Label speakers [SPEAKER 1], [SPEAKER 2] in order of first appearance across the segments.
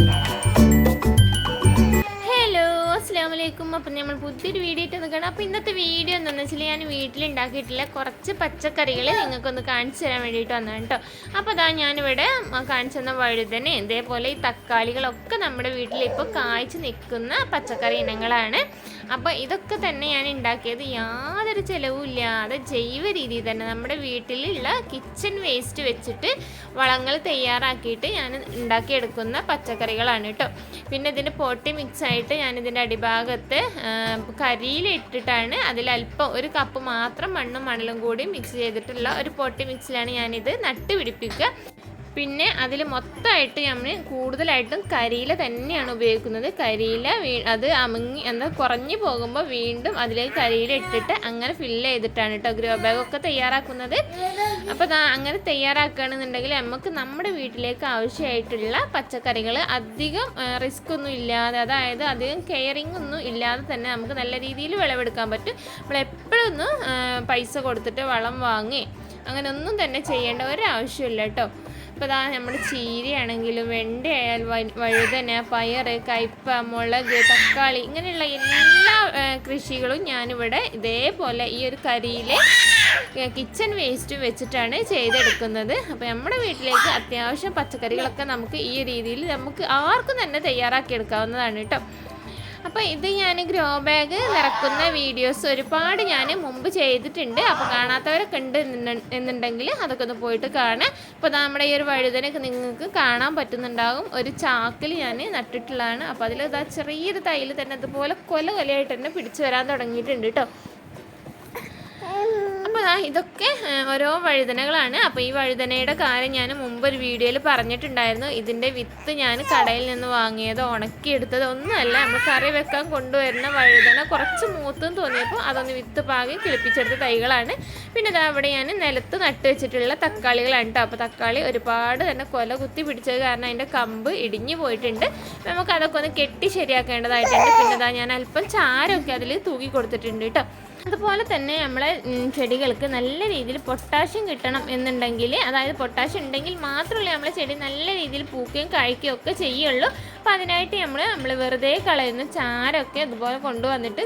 [SPEAKER 1] Yeah. അസ്സാം വലൈക്കും അപ്പം നമ്മൾ പുതിയൊരു വീഡിയോ ഇട്ട് നിൽക്കണം അപ്പോൾ ഇന്നത്തെ വീഡിയോ എന്താണെന്ന് വെച്ചാൽ ഞാൻ വീട്ടിലുണ്ടാക്കിയിട്ടില്ല കുറച്ച് പച്ചക്കറികൾ നിങ്ങൾക്കൊന്ന് കാണിച്ചു തരാൻ വേണ്ടിയിട്ട് വന്നതാണ് കേട്ടോ അപ്പോൾ അതാ ഞാനിവിടെ കാണിച്ചു തന്ന വഴുതനെ ഇതേപോലെ ഈ തക്കാളികളൊക്കെ നമ്മുടെ വീട്ടിൽ ഇപ്പോൾ കായ്ച്ചു നിൽക്കുന്ന പച്ചക്കറി ഇനങ്ങളാണ്. അപ്പോൾ ഇതൊക്കെ തന്നെ ഞാൻ ഉണ്ടാക്കിയത് യാതൊരു ചിലവും ഇല്ലാതെ ജൈവ രീതിയിൽ തന്നെ നമ്മുടെ വീട്ടിലുള്ള കിച്ചൺ വേസ്റ്റ് വെച്ചിട്ട് വളങ്ങൾ തയ്യാറാക്കിയിട്ട് ഞാൻ ഉണ്ടാക്കിയെടുക്കുന്ന പച്ചക്കറികളാണ് കേട്ടോ പിന്നെ ഇതിന്റെ പൊട്ടി മിക്സ് ആയിട്ട് ഞാൻ ഇതിന്റെ അടിഭാഗത്ത് കരിയിലിട്ടിട്ടാണ് അതിൽ അല്പം ഒരു കപ്പ് മാത്രം മണ്ണും മണലും കൂടി മിക്സ് ചെയ്തിട്ടുള്ള ഒരു പൊട്ടി മിക്സിലാണ് ഞാനിത് നട്ട് പിടിപ്പിക്കുക പിന്നെ അതിൽ മൊത്തമായിട്ട് നമ്മൾ കൂടുതലായിട്ടും കരിയില തന്നെയാണ് ഉപയോഗിക്കുന്നത്. കരിയില അത് അമുങ്ങി എന്താ കുറഞ്ഞു പോകുമ്പോൾ വീണ്ടും അതിലേക്ക് കരിയില ഇട്ടിട്ട് അങ്ങനെ ഫില്ല് ചെയ്തിട്ടാണ് കേട്ടോ ഗ്രോ ബാഗൊക്കെ തയ്യാറാക്കുന്നത്. അപ്പോൾ അങ്ങനെ തയ്യാറാക്കുകയാണെന്നുണ്ടെങ്കിൽ നമുക്ക് നമ്മുടെ വീട്ടിലേക്ക് ആവശ്യമായിട്ടുള്ള പച്ചക്കറികൾ അധികം റിസ്ക് ഒന്നും ഇല്ലാതെ അതായത് അധികം കെയറിങ് ഒന്നും ഇല്ലാതെ തന്നെ നമുക്ക് നല്ല രീതിയിൽ വിളവെടുക്കാൻ പറ്റും. നമ്മൾ എപ്പോഴും ഒന്ന് പൈസ കൊടുത്തിട്ട് വളം വാങ്ങി അങ്ങനെ ഒന്നും തന്നെ ചെയ്യേണ്ട ഒരു ഒരാവശ്യമില്ല കേട്ടോ ഇപ്പോൾ ഇതാ നമ്മുടെ ചീരയാണെങ്കിലും വെണ്ടയായാൽ വഴുതന പയർ കയ്പ മുളക് തക്കാളി ഇങ്ങനെയുള്ള എല്ലാ കൃഷികളും ഞാനിവിടെ ഇതേപോലെ ഈ ഒരു കരിയിലെ കിച്ചൺ വേസ്റ്റ് വെച്ചിട്ടാണ് ചെയ്തെടുക്കുന്നത്. അപ്പോൾ നമ്മുടെ വീട്ടിലേക്ക് അത്യാവശ്യം പച്ചക്കറികളൊക്കെ നമുക്ക് ഈ രീതിയിൽ നമുക്ക് ആർക്കും തന്നെ തയ്യാറാക്കി എടുക്കാവുന്നതാണ് കേട്ടോ. അപ്പോൾ ഇത് ഞാൻ ഗ്രോ ബാഗ് നിറക്കുന്ന വീഡിയോസ് ഒരുപാട് ഞാൻ മുമ്പ് ചെയ്തിട്ടുണ്ട്. അപ്പോൾ കാണാത്തവരൊക്കെ ഉണ്ട് എന്നുണ്ടെ- എന്നുണ്ടെങ്കിൽ അതൊക്കെ ഒന്ന് പോയിട്ട് കാണാം അപ്പോൾ നമ്മുടെ ഈ ഒരു വഴുതനൊക്കെ നിങ്ങൾക്ക് കാണാൻ പറ്റുന്നുണ്ടാകും. ഒരു ചാക്കിൽ ഞാൻ നട്ടിട്ടുള്ളതാണ്. അപ്പോൾ അതിൽ ഇതാ ചെറിയൊരു തൈയിൽ തന്നെ അതുപോലെ കൊല കൊലയായിട്ട് തന്നെ പിടിച്ചു വരാൻ തുടങ്ങിയിട്ടുണ്ട് കേട്ടോ അപ്പോൾ ഇതൊക്കെ ഓരോ വഴുതനകളാണ്. അപ്പോൾ ഈ വഴുതനയുടെ കാര്യം ഞാൻ മുമ്പ് ഒരു വീഡിയോയിൽ പറഞ്ഞിട്ടുണ്ടായിരുന്നു. ഇതിന്റെ വിത്ത് ഞാൻ കടയിൽ നിന്ന് വാങ്ങിയത് ഉണക്കിയെടുത്തത് ഒന്നുമല്ല. നമ്മൾ കറി വെക്കാൻ കൊണ്ടുവരുന്ന വഴുതന കുറച്ച് മൂത്തും തോന്നിയപ്പോൾ അതൊന്ന് വിത്ത് പാകി കിളിപ്പിച്ചെടുത്ത തൈകളാണ്. പിന്നെ ഇതാ അവിടെ ഞാൻ നിലത്ത് നട്ട് വെച്ചിട്ടുള്ള തക്കാളികളാണ് കേട്ടോ അപ്പോൾ തക്കാളി ഒരുപാട് തന്നെ കൊല കുത്തി പിടിച്ചത് കാരണം അതിന്റെ കമ്പ് ഇടിഞ്ഞു പോയിട്ടുണ്ട്. നമുക്ക് അതൊക്കെ ഒന്ന് കെട്ടി ശരിയാക്കേണ്ടതായിട്ടുണ്ട്. പിന്നെ ഇതാ ഞാൻ അല്പം ചാരമൊക്കെ അതിൽ തൂക്കി കൊടുത്തിട്ടുണ്ട് കേട്ടോ അതുപോലെ തന്നെ നമ്മളെ ചെടികൾക്ക് നല്ല രീതിയിൽ പൊട്ടാഷ്യം കിട്ടണം എന്നുണ്ടെങ്കിൽ അതായത് പൊട്ടാഷ്യം ഉണ്ടെങ്കിൽ മാത്രമല്ലേ നമ്മളെ ചെടി നല്ല രീതിയിൽ പൂക്കുകയും കഴിക്കുകയും ഒക്കെ ചെയ്യുള്ളൂ. അപ്പോൾ അതിനായിട്ട് നമ്മൾ നമ്മൾ വെറുതെ കളയുന്ന ചാരമൊക്കെ ഇതുപോലെ കൊണ്ടുവന്നിട്ട്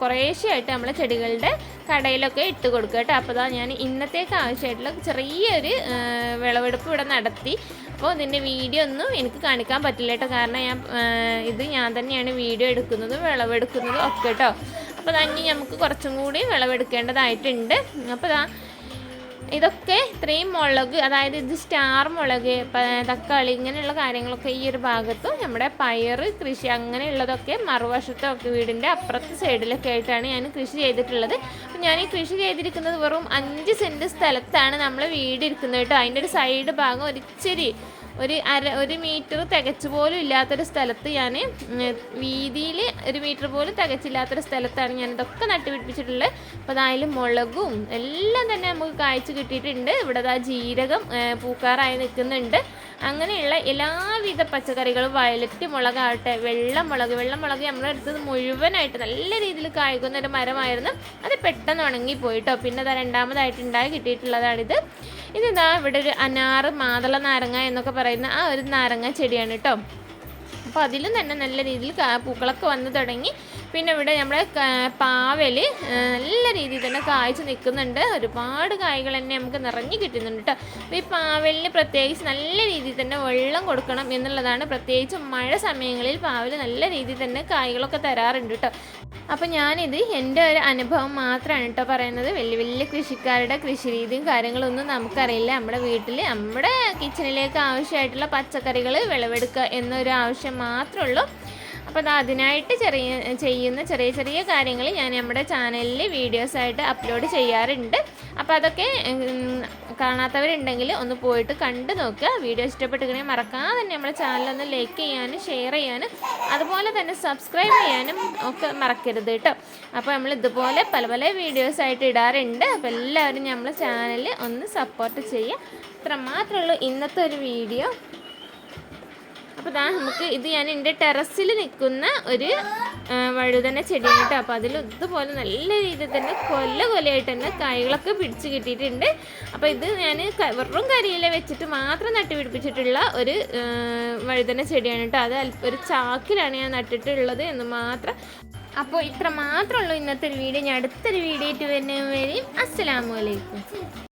[SPEAKER 1] കുറേശ്ശെയായിട്ട് നമ്മളെ ചെടികളുടെ കടയിലൊക്കെ ഇട്ട് കൊടുക്കുക കേട്ടോ. അപ്പോൾ ഞാൻ ഇന്നത്തേക്ക് ആവശ്യമായിട്ടുള്ള ചെറിയൊരു വിളവെടുപ്പ് ഇവിടെ നടത്തി. അപ്പോൾ ഇതിന്റെ വീഡിയോ ഒന്നും എനിക്ക് കാണിക്കാൻ പറ്റില്ല കേട്ടോ. കാരണം ഞാൻ ഇത് ഞാൻ തന്നെയാണ് വീഡിയോ എടുക്കുന്നതും വിളവെടുക്കുന്നതും ഒക്കെ കേട്ടോ. അപ്പോൾ തന്നെ നമുക്ക് കുറച്ചും കൂടി വിളവെടുക്കേണ്ടതായിട്ടുണ്ട്. അപ്പോൾ ഇതാ ഇതൊക്കെ ഇത്രയും മുളക് അതായത് ഇത് സ്റ്റാർ മുളക് തക്കാളി ഇങ്ങനെയുള്ള കാര്യങ്ങളൊക്കെ ഈ ഒരു ഭാഗത്തും നമ്മുടെ പയർ കൃഷി അങ്ങനെയുള്ളതൊക്കെ മറുവശത്തൊക്കെ വീടിന്റെ അപ്പുറത്തെ സൈഡിലൊക്കെ ആയിട്ടാണ് ഞാൻ കൃഷി ചെയ്തിട്ടുള്ളത്. അപ്പം ഞാൻ ഈ കൃഷി ചെയ്തിരിക്കുന്നത് വെറും അഞ്ച് സെന്റ് സ്ഥലത്താണ് നമ്മൾ വീട് ഇരിക്കുന്നത് കേട്ടോ. അതിന്റെ ഒരു സൈഡ് ഭാഗം ഒരിച്ചിരി ഒരു അര ഒരു മീറ്റർ തികച്ചു പോലും ഇല്ലാത്തൊരു സ്ഥലത്ത് ഞാൻ വീതിയിൽ ഒരു മീറ്റർ പോലും തികച്ചില്ലാത്തൊരു സ്ഥലത്താണ് ഞാൻ ഇതൊക്കെ നട്ടുപിടിപ്പിച്ചിട്ടുള്ളത്. അപ്പോൾ അതായാലും മുളകും എല്ലാം തന്നെ നമുക്ക് കായ്ച്ചു കിട്ടിയിട്ടുണ്ട്. ഇവിടെ ജീരകം പൂക്കാറായി നിൽക്കുന്നുണ്ട്. അങ്ങനെയുള്ള എല്ലാവിധ പച്ചക്കറികളും വയലറ്റ് മുളകാവട്ടെ വെള്ളമുളക് വെള്ളമുളക് നമ്മുടെ അടുത്തത് മുഴുവനായിട്ട് നല്ല രീതിയിൽ കായ്ക്കുന്ന ഒരു മരമായിരുന്നു. അത് പെട്ടെന്ന് ഉണങ്ങിപ്പോയിട്ടോ. പിന്നെ അത് രണ്ടാമതായിട്ട് ഉണ്ടായി കിട്ടിയിട്ടുള്ളതാണിത്. ഇതാ ഇവിടെ ഒരു അനാറ് മാതള നാരങ്ങ എന്നൊക്കെ പറയുന്ന ആ ഒരു നാരങ്ങ ചെടിയാണ് കേട്ടോ. അപ്പോൾ അതിലും തന്നെ നല്ല രീതിയിൽ പൂക്കളൊക്കെ വന്നു തുടങ്ങി. പിന്നെ ഇവിടെ നമ്മുടെ പാവൽ നല്ല രീതിയിൽ തന്നെ കായ്ച്ച് നിൽക്കുന്നുണ്ട്. ഒരുപാട് കായ്കൾ തന്നെ നമുക്ക് നിറഞ്ഞു കിട്ടുന്നുണ്ട് കേട്ടോ. അപ്പോൾ ഈ പാവലിന് പ്രത്യേകിച്ച് നല്ല രീതിയിൽ തന്നെ വെള്ളം കൊടുക്കണം എന്നുള്ളതാണ്. പ്രത്യേകിച്ച് മഴ സമയങ്ങളിൽ പാവൽ നല്ല രീതിയിൽ തന്നെ കായ്കളൊക്കെ തരാറുണ്ട് കേട്ടോ. അപ്പോൾ ഞാനിത് എന്റെ ഒരു അനുഭവം മാത്രമാണ് കേട്ടോ പറയുന്നത്. വലിയ വലിയ കൃഷിക്കാരുടെ കൃഷി രീതിയും കാര്യങ്ങളൊന്നും നമുക്കറിയില്ല. നമ്മുടെ വീട്ടിൽ നമ്മുടെ കിച്ചണിലേക്ക് ആവശ്യമായിട്ടുള്ള പച്ചക്കറികൾ വിളവെടുക്കുക എന്നൊരു ആവശ്യം മാത്രമേ ഉള്ളൂ. അപ്പോൾ അത് അതിനായിട്ട് ചെറിയ ചെയ്യുന്ന ചെറിയ ചെറിയ കാര്യങ്ങൾ ഞാൻ നമ്മുടെ ചാനലിൽ വീഡിയോസായിട്ട് അപ്ലോഡ് ചെയ്യാറുണ്ട്. അപ്പോൾ അതൊക്കെ കാണാത്തവരുണ്ടെങ്കിൽ ഒന്ന് പോയിട്ട് കണ്ടു നോക്കുക. വീഡിയോ ഇഷ്ടപ്പെട്ടിങ്ങനെ മറക്കാതെ തന്നെ നമ്മുടെ ചാനലൊന്ന് ലൈക്ക് ചെയ്യാനും ഷെയർ ചെയ്യാനും അതുപോലെ തന്നെ സബ്സ്ക്രൈബ് ചെയ്യാനും ഒക്കെ മറക്കരുത് കേട്ടോ. അപ്പോൾ നമ്മൾ ഇതുപോലെ പല പല വീഡിയോസായിട്ട് ഇടാറുണ്ട്. അപ്പോൾ എല്ലാവരും നമ്മളെ ചാനൽ ഒന്ന് സപ്പോർട്ട് ചെയ്യുക. ഇത്ര മാത്രമേ ഉള്ളൂ ഇന്നത്തെ ഒരു വീഡിയോ. അപ്പോൾ ദാ നമുക്ക് ഇത് ഞാൻ എന്റെ ടെറസിൽ നിൽക്കുന്ന ഒരു വഴുതന ചെടിയാണ് കേട്ടോ. അപ്പോൾ അതിൽ ഇതുപോലെ നല്ല രീതിയിൽ തന്നെ കൊല്ല കൊലയായിട്ട് തന്നെ കായ്കളൊക്കെ പിടിച്ച് കിട്ടിയിട്ടുണ്ട്. അപ്പോൾ ഇത് ഞാൻ വെറും കരിയില വെച്ചിട്ട് മാത്രം നട്ടുപിടിപ്പിച്ചിട്ടുള്ള ഒരു വഴുതന ചെടിയാണ് കേട്ടോ. അത് ഒരു ചാക്കിലാണ് ഞാൻ നട്ടിട്ടുള്ളത് എന്ന് മാത്രം. അപ്പോൾ ഇത്ര മാത്രമേ ഉള്ളൂ ഇന്നത്തെ വീഡിയോ. ഞാൻ അടുത്തൊരു വീഡിയോ ആയിട്ട് വരുന്നവരെയും അസ്സലാമു അലൈക്കും.